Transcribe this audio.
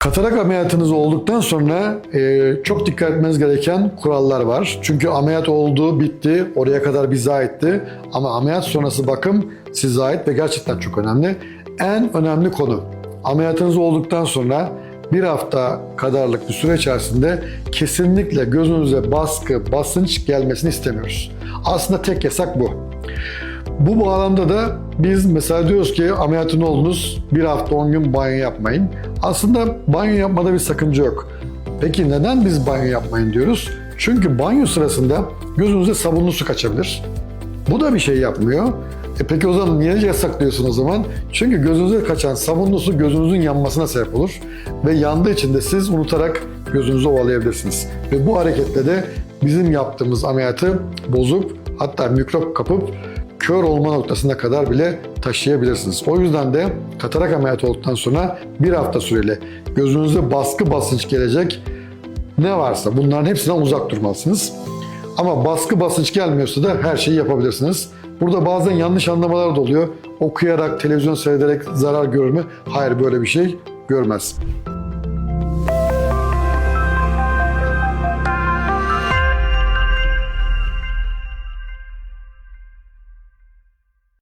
Katarak ameliyatınız olduktan sonra e, çok dikkat etmeniz gereken kurallar var. Çünkü ameliyat oldu, bitti, oraya kadar bize aitti. Ama ameliyat sonrası bakım size ait ve gerçekten çok önemli. En önemli konu, ameliyatınız olduktan sonra bir hafta kadarlık bir süre içerisinde kesinlikle gözünüze baskı, basınç gelmesini istemiyoruz. Aslında tek yasak bu. Bu bağlamda da biz mesela diyoruz ki ameliyatın oldunuz bir hafta 10 gün banyo yapmayın. Aslında banyo yapmada bir sakınca yok. Peki neden biz banyo yapmayın diyoruz? Çünkü banyo sırasında gözünüze sabunlu su kaçabilir. Bu da bir şey yapmıyor. E peki o zaman niye yasaklıyorsun o zaman? Çünkü gözünüze kaçan sabunlu su gözünüzün yanmasına sebep olur. Ve yandığı için de siz unutarak gözünüzü ovalayabilirsiniz. Ve bu hareketle de bizim yaptığımız ameliyatı bozup hatta mikrop kapıp kör olma noktasına kadar bile taşıyabilirsiniz. O yüzden de katarak ameliyatı olduktan sonra bir hafta süreli gözünüze baskı basınç gelecek ne varsa bunların hepsinden uzak durmalısınız. Ama baskı basınç gelmiyorsa da her şeyi yapabilirsiniz. Burada bazen yanlış anlamalar da oluyor. Okuyarak, televizyon seyrederek zarar görür mü? Hayır böyle bir şey görmez.